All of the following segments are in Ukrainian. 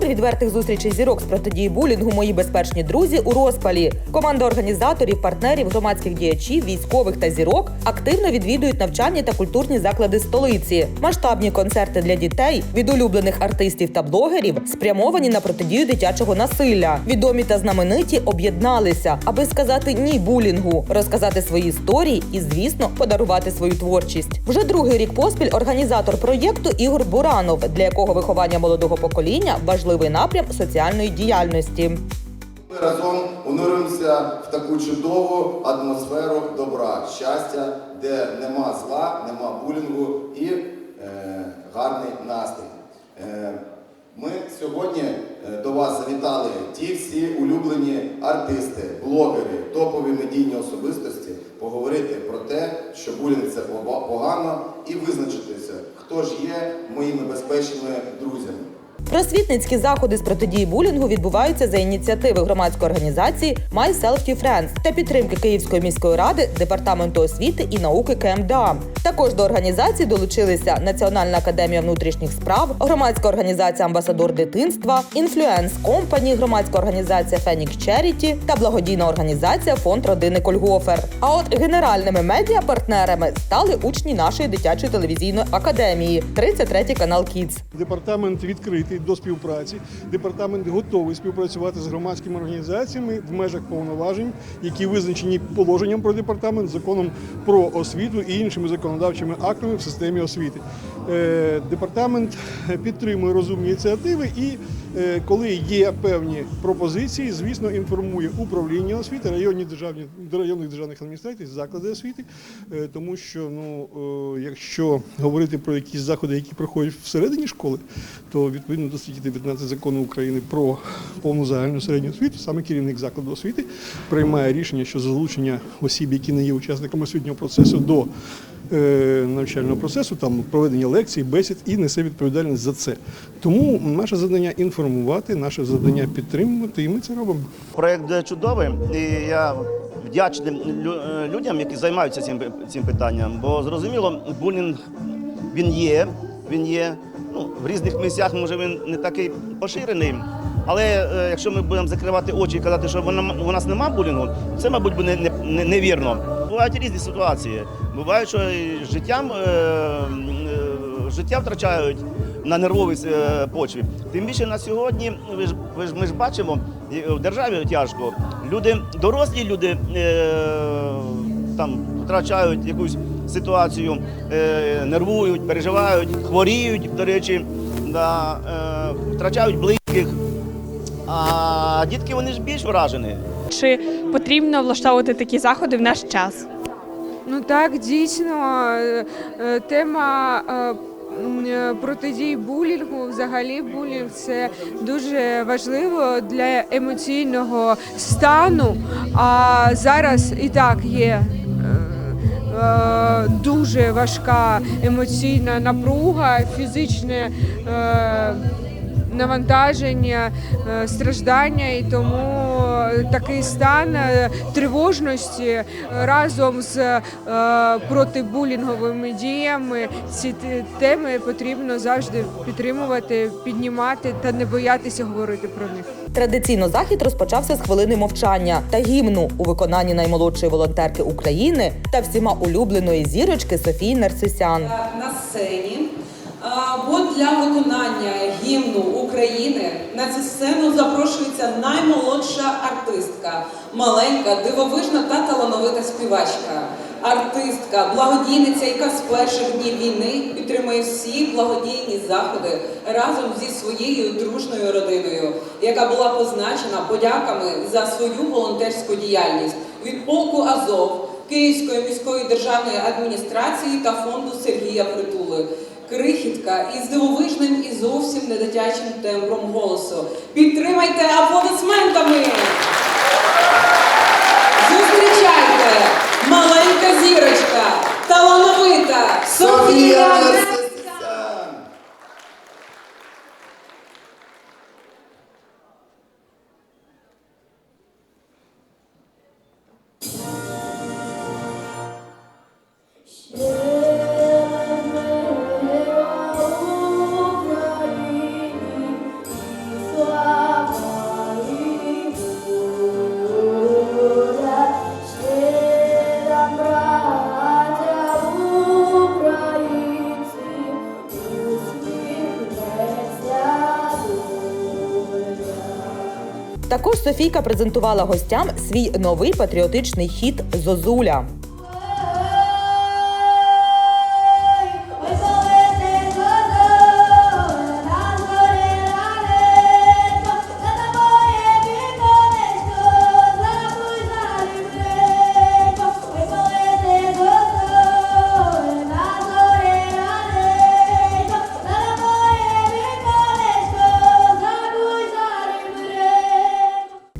Тур відвертих зустрічей зірок з протидії булінгу Мої безпечні друзі у розпалі. Команда організаторів, партнерів, громадських діячів, військових та зірок активно відвідують навчальні та культурні заклади столиці. Масштабні концерти для дітей від улюблених артистів та блогерів спрямовані на протидію дитячого насилля. Відомі та знамениті об'єдналися, аби сказати ні булінгу, розказати свої історії і, звісно, подарувати свою творчість. Вже другий рік поспіль організатор проєкту Ігор Буранов, для якого виховання молодого покоління важливий напрям соціальної діяльності. Ми разом унуримося в таку чудову атмосферу добра, щастя, де нема зла, нема булінгу і е, гарний настрій. Е, ми сьогодні е, до вас завітали ті всі улюблені артисти, блогери, топові медійні особистості поговорити про те, що булінг це погано, і визначитися, хто ж є моїми безпечними друзями. Просвітницькі заходи з протидії булінгу відбуваються за ініціативи громадської організації My Selfie Friends та підтримки Київської міської ради, департаменту освіти і науки КМДА. Також до організації долучилися Національна академія внутрішніх справ, громадська організація Амбасадор дитинства, Інфлюенс Компані, громадська організація Фенікс Черіті та благодійна організація Фонд родини Кольгофер. А от генеральними медіапартнерами стали учні нашої дитячої телевізійної академії, 33 канал Кіц. Департамент відкритий до співпраці. Департамент готовий співпрацювати з громадськими організаціями в межах повноважень, які визначені положенням про департамент, законом про освіту і іншими законодавчими актами в системі освіти. Е, Департамент підтримує розумні ініціативи і е, коли є певні пропозиції, звісно, інформує управління освіти, районні державні районних державних адміністрацій, заклади освіти, е, тому що ну якщо говорити про якісь заходи, які проходять всередині школи, то відповідно до статті 19 закону України про повну загальну середню освіту, саме керівник закладу освіти приймає рішення щодо залучення осіб, які не є учасниками освітнього процесу до навчального процесу, там проведення лекцій, бесід і несе відповідальність за це. Тому наше завдання інформувати, наше завдання підтримувати, і ми це робимо. Проект чудовий, і я вдячний е, людям, які займаються цим, цим питанням. Бо зрозуміло, булінг він є, він є. Ну, в різних місцях може він не такий поширений. Але е, якщо ми будемо закривати очі і казати, що вона, у нас немає булінгу, це, мабуть, буде не, не, невірно. Бувають різні ситуації. Буває, що життям, е, е, життя втрачають на нервовій е, почві. Тим більше на сьогодні, ви ж, ми ж бачимо, в державі тяжко. Люди, дорослі люди там втрачають якусь ситуацію, нервують, переживають, хворіють, до речі, да, втрачають близьких. А дітки вони ж більш вражені. Чи потрібно влаштовувати такі заходи в наш час? Ну так, дійсно, е, е, тема е, протидії булінгу, взагалі булінг це дуже важливо для емоційного стану. А зараз і так є. Дуже важка емоційна напруга, фізичне е, навантаження, е, страждання, і тому такий стан е, тривожності е, разом з е, протибулінговими діями ці теми потрібно завжди підтримувати, піднімати та не боятися говорити про них. Традиційно захід розпочався з хвилини мовчання та гімну у виконанні наймолодшої волонтерки України та всіма улюбленої зірочки Софії Нарцисян. на сцені. Бо для виконання гімну України на цю сцену запрошується наймолодша артистка, маленька, дивовижна та талановита співачка. Артистка, благодійниця, яка з перших днів війни підтримує всі благодійні заходи разом зі своєю дружною родиною, яка була позначена подяками за свою волонтерську діяльність від полку Азов, Київської міської державної адміністрації та фонду Сергія Притули. Крихітка із дивовижним і зовсім недитячим тембром голосу. Підтримайте аплодисментами! Також Софійка презентувала гостям свій новий патріотичний хіт Зозуля.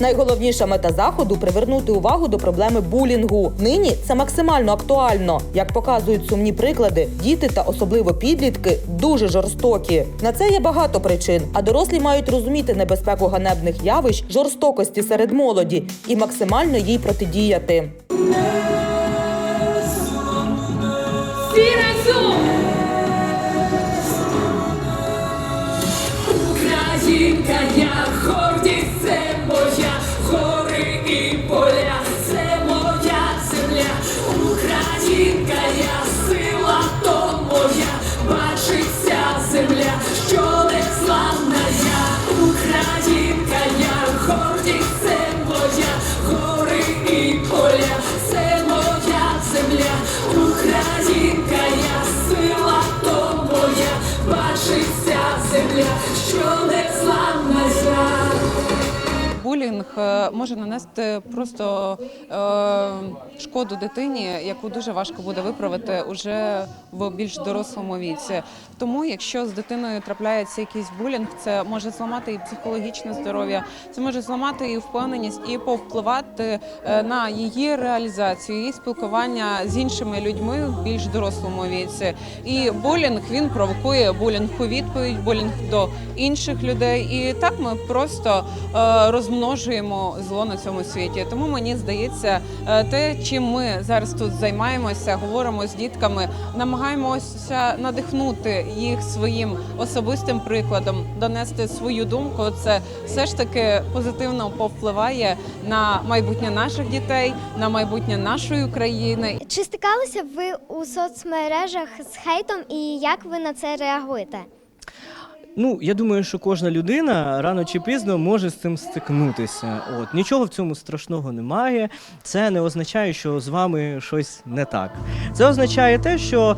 Найголовніша мета заходу привернути увагу до проблеми булінгу. Нині це максимально актуально. Як показують сумні приклади, діти та особливо підлітки дуже жорстокі. На це є багато причин, а дорослі мають розуміти небезпеку ганебних явищ, жорстокості серед молоді і максимально їй протидіяти. Українка, може нанести просто е, шкоду дитині, яку дуже важко буде виправити уже в більш дорослому віці. Тому, якщо з дитиною трапляється якийсь булінг, це може зламати і психологічне здоров'я, це може зламати і впевненість, і повпливати е, на її реалізацію, її спілкування з іншими людьми в більш дорослому віці. І булінг він провокує булінг у відповідь, булінг до інших людей. І так ми просто е, розмножуємо зло на цьому світі. Тому мені здається, е, те, чим ми зараз тут займаємося, говоримо з дітками, намагаємося надихнути їх своїм особистим прикладом, донести свою думку. Це все ж таки позитивно повпливає на майбутнє наших дітей, на майбутнє нашої України Чи стикалися ви у соцмережах з хейтом і як ви на це реагуєте? Ну, я думаю, що кожна людина рано чи пізно може з цим стикнутися. От нічого в цьому страшного немає. Це не означає, що з вами щось не так. Це означає те, що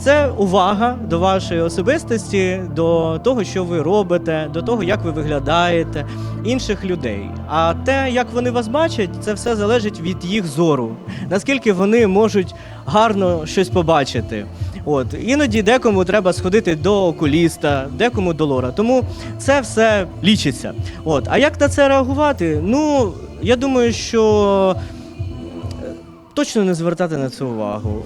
це увага до вашої особистості, до того, що ви робите, до того, як ви виглядаєте, інших людей. А те, як вони вас бачать, це все залежить від їх зору. Наскільки вони можуть гарно щось побачити. От іноді декому треба сходити до окуліста, декому до лора. Тому це все лічиться. От, а як на це реагувати? Ну я думаю, що точно не звертати на це увагу.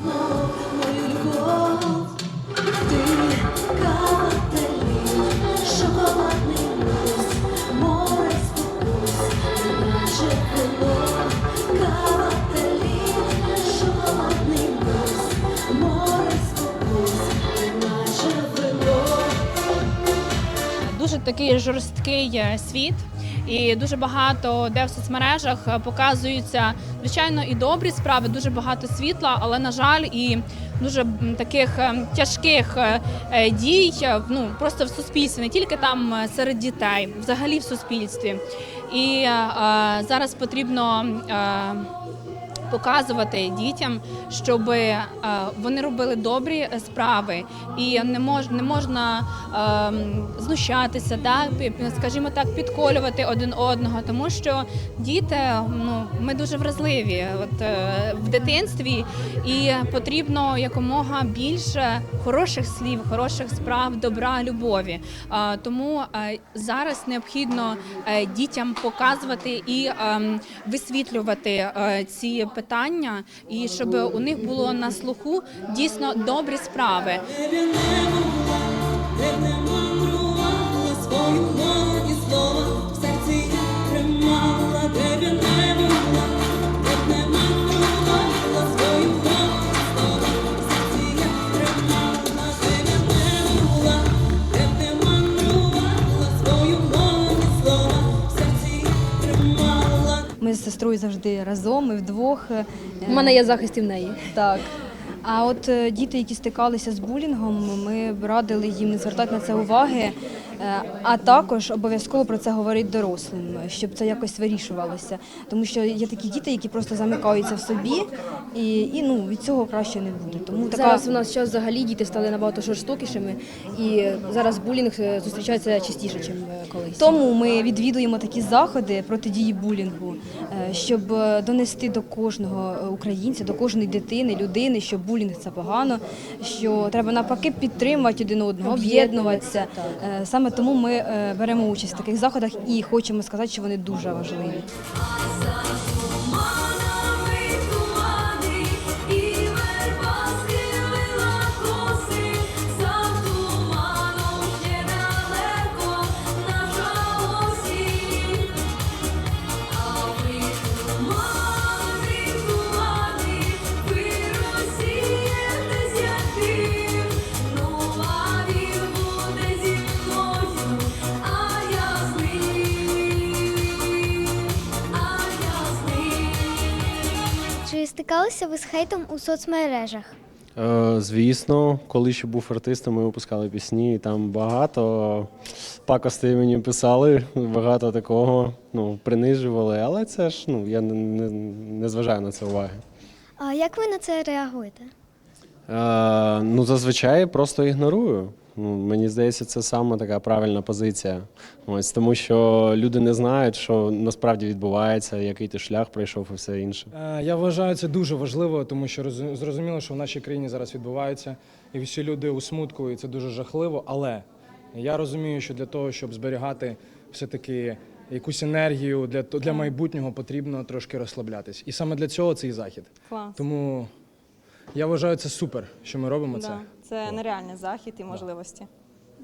Дуже такий жорсткий е, світ. І дуже багато де в соцмережах е, показуються звичайно і добрі справи, дуже багато світла, але на жаль, і дуже таких е, тяжких е, дій ну просто в суспільстві, не тільки там серед дітей, взагалі в суспільстві. І е, зараз потрібно. е, показувати дітям, щоб е, вони робили добрі справи, і не мож, не можна ем, знущатися, так скажімо так, підколювати один одного, тому що діти, ну ми дуже вразливі от, е, в дитинстві, і потрібно якомога більше хороших слів, хороших справ, добра, любові. Е, Тому зараз необхідно дітям показувати і ем, висвітлювати ці питання, і щоб у них було на слуху дійсно добрі справи. Свою молоді слова в серці тримала, де Завжди разом, і вдвох. У мене є захист і в неї. Так. А от е, діти, які стикалися з булінгом, ми радили їм не звертати на це уваги, Е, А також обов'язково про це говорить дорослим, щоб це якось вирішувалося. Тому що є такі діти, які просто замикаються в собі, і, і ну, від цього краще не буде. Тому така Зараз у нас час взагалі діти стали набагато жорстокішими, і зараз булінг е, зустрічається частіше, ніж колись. Тому ми відвідуємо такі заходи протидії булінгу, е, щоб е, донести до кожного е, українця, до кожної дитини, людини, що булінг це погано, що треба навпаки підтримувати один одного, об'єднуватися. Е, Саме тому ми е, беремо участь в таких заходах і хочемо сказати, що вони дуже важливі. Стикалися ви з хейтом у соцмережах? Е, Звісно, коли ще був артистом, ми випускали пісні, і там багато пакостей мені писали, багато такого ну, принижували, але це ж ну, я не, не, не зважаю на це уваги. А як ви на це реагуєте? Е, ну, зазвичай просто ігнорую. Ну, мені здається, це саме така правильна позиція. Ось тому, що люди не знають, що насправді відбувається, який ти шлях пройшов і все інше. Е, Я вважаю це дуже важливо, тому що роз- зрозуміло, що в нашій країні зараз відбувається, і всі люди у смутку, і це дуже жахливо. Але я розумію, що для того, щоб зберігати все-таки якусь енергію для, то- для майбутнього, потрібно трошки розслаблятись. І саме для цього цей захід. Клас. Тому я вважаю це супер, що ми робимо це. Да, це нереальний захід і можливості.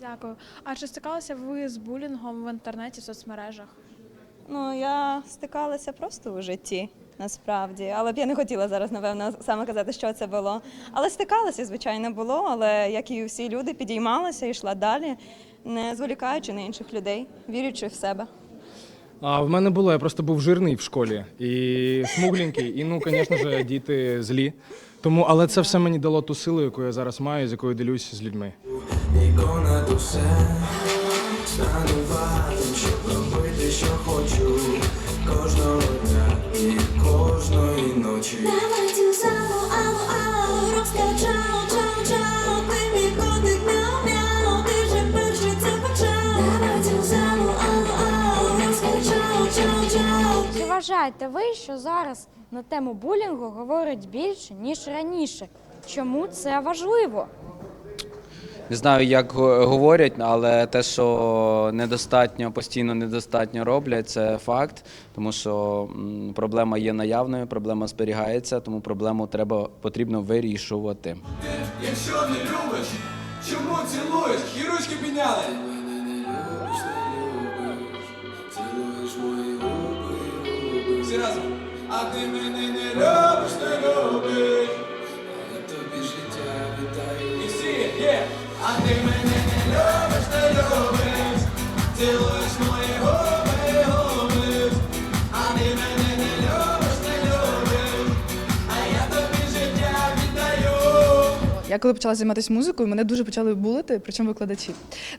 Дякую. А чи стикалися ви з булінгом в інтернеті, в соцмережах? Ну, я стикалася просто у житті, насправді. Але б я не хотіла зараз, напевно, саме казати, що це було. Але стикалася, звичайно, було. Але як і всі люди, підіймалася і йшла далі, не зволікаючи на інших людей, вірячи в себе. А в мене було, я просто був жирний в школі і смугленький, і ну, звісно ж, діти злі. Тому, але це все мені дало ту силу, яку я зараз маю, з якою ділюсь з людьми. Кожного дня і кожної ночі. Давай цю саму алу алу розкачав, чау, чау, ти же перший це почав. Чи вважаєте ви, що зараз на тему булінгу говорять більше, ніж раніше? Чому це важливо? Не знаю, як говорять, але те, що недостатньо, постійно недостатньо роблять, це факт, тому що проблема є наявною, проблема зберігається, тому проблему треба потрібно вирішувати. Якщо не любиш, чому цілуєш? І ручки підняли. Всі разом. А ти мене не любиш, не любиш. Я тобі життя віддаю. І всі, є. А ти мене не любиш, не любиш. Цілуєш мої Я коли почала займатися музикою, мене дуже почали булити, причому викладачі.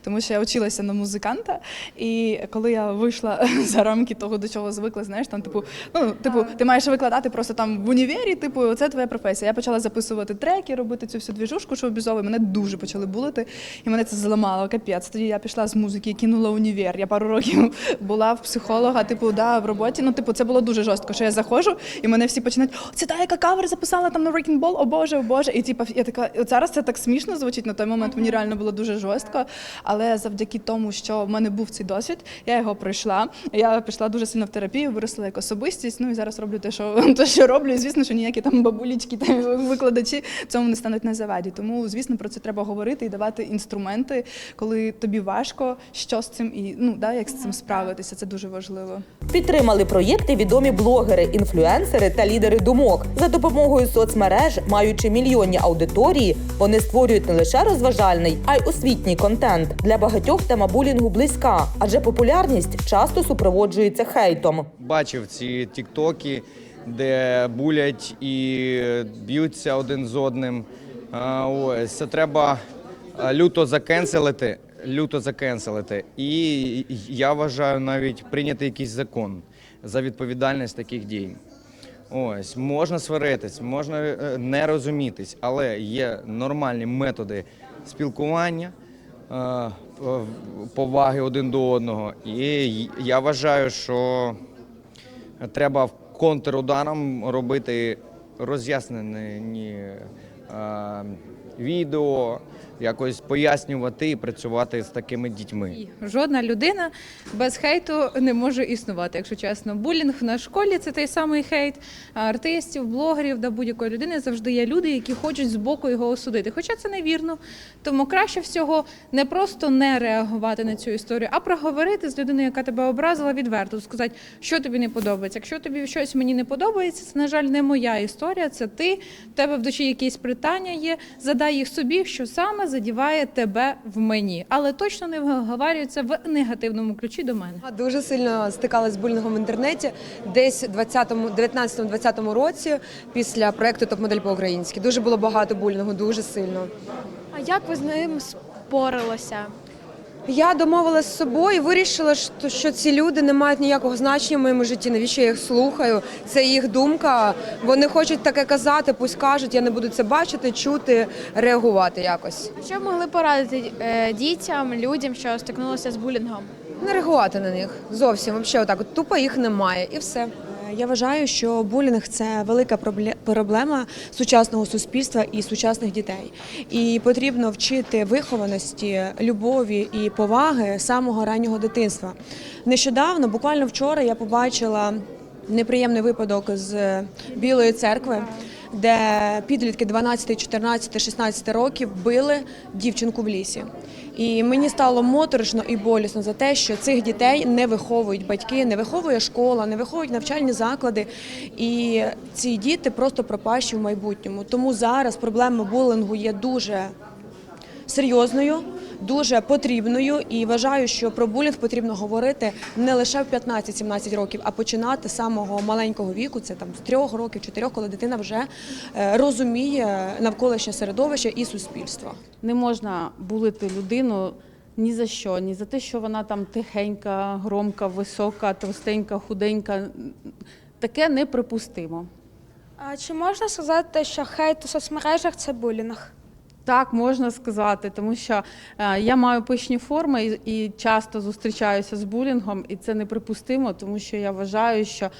Тому що я вчилася на музиканта, і коли я вийшла за рамки того, до чого звикла, знаєш, там, типу, ну, типу, ти маєш викладати просто там в універі, типу, це твоя професія. Я почала записувати треки, робити цю всю двіжушку шоу-бізову, і мене дуже почали булити, і мене це зламало, капець. Тоді я пішла з музики, кинула універ. Я пару років була в психолога, типу, да, в роботі. Ну, типу, це було дуже жорстко, що я заходжу, і мене всі починають, «О, це та, яка кавер записала там на Wrecking Ball, о Боже, о Боже. І типу, я така, от зараз це так смішно звучить. На той момент мені реально було дуже жорстко. Але завдяки тому, що в мене був цей досвід, я його пройшла. Я пішла дуже сильно в терапію, виросла як особистість. Ну і зараз роблю те, що те, що роблю. І звісно, що ніякі там бабулічки та викладачі цьому не стануть на заваді. Тому, звісно, про це треба говорити і давати інструменти, коли тобі важко, що з цим і ну да, як з цим справитися. Це дуже важливо. Підтримали проєкти відомі блогери, інфлюенсери та лідери думок. За допомогою соцмереж, маючи мільйонні аудиторії, вони створюють не лише розважальний, а й освітній контент. Для багатьох тема булінгу близька, адже популярність часто супроводжується хейтом. бачив ці тіктоки, де булять і б'ються один з одним. Ось це треба люто закенселити. люто закенселити. І я вважаю навіть прийняти якийсь закон за відповідальність таких дій. Ось можна сваритись, можна е, не розумітись, але є нормальні методи спілкування, е, поваги один до одного. І я вважаю, що треба контрударом робити роз'яснені е, відео, якось пояснювати і працювати з такими дітьми. Жодна людина без хейту не може існувати, якщо чесно. Булінг на школі це той самий хейт артистів, блогерів да будь-якої людини завжди є люди, які хочуть збоку його осудити. Хоча це невірно. Тому краще всього не просто не реагувати на цю історію, а проговорити з людиною, яка тебе образила, відверто сказати, що тобі не подобається. Якщо тобі щось мені не подобається, це на жаль не моя історія. Це ти, в тебе в душі якісь питання є. Задай їх собі, що саме задіває тебе в мені, але точно не виговорюється в негативному ключі до мене. Дуже сильно стикалася з булінгом в інтернеті десь в 19-20 році після проекту Топ-модель по-українськи. Дуже було багато булінгу, дуже сильно. А як ви з ним спорилися? Я домовилася з собою і вирішила, що- що ці люди не мають ніякого значення в моєму житті. Навіщо я їх слухаю? Це їх думка. Вони хочуть таке казати, пусть кажуть, я не буду це бачити, чути, реагувати якось. Що б могли порадити е, дітям, людям, що стикнулися з булінгом? Не реагувати на них зовсім. Взагалі, отак от тупо їх немає і все. Я вважаю, що булінг це велика проблема сучасного суспільства і сучасних дітей. І потрібно вчити вихованості, любові і поваги самого раннього дитинства. Нещодавно, буквально вчора, я побачила неприємний випадок з Білої церкви. Де підлітки 12, 14, 16 років били дівчинку в лісі. І мені стало моторошно і болісно за те, що цих дітей не виховують батьки, не виховує школа, не виховують навчальні заклади. І ці діти просто пропащі в майбутньому. Тому зараз проблема булингу є дуже серйозною, дуже потрібною. І вважаю, що про булінг потрібно говорити не лише в 15-17 років, а починати з самого маленького віку, це там з трьох років, чотирьох, коли дитина вже е, розуміє навколишнє середовище і суспільство. Не можна булити людину ні за що, ні за те, що вона там тихенька, громка, висока, товстенька, худенька. Таке неприпустимо. А чи можна сказати, що хейт у соцмережах це булінг? Так, можна сказати, тому що е, я маю пишні форми і, часто зустрічаюся з булінгом, і це неприпустимо, тому що я вважаю, що е,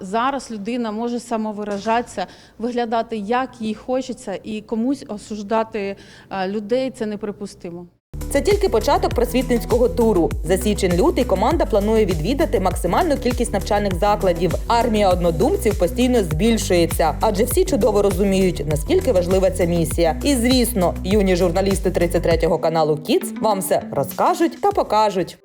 зараз людина може самовиражатися, виглядати як їй хочеться, і комусь осуждати е, людей це неприпустимо. Це тільки початок просвітницького туру. За січень-лютий команда планує відвідати максимальну кількість навчальних закладів. Армія однодумців постійно збільшується, адже всі чудово розуміють, наскільки важлива ця місія. І звісно, юні журналісти 33-го каналу Кіц вам все розкажуть та покажуть.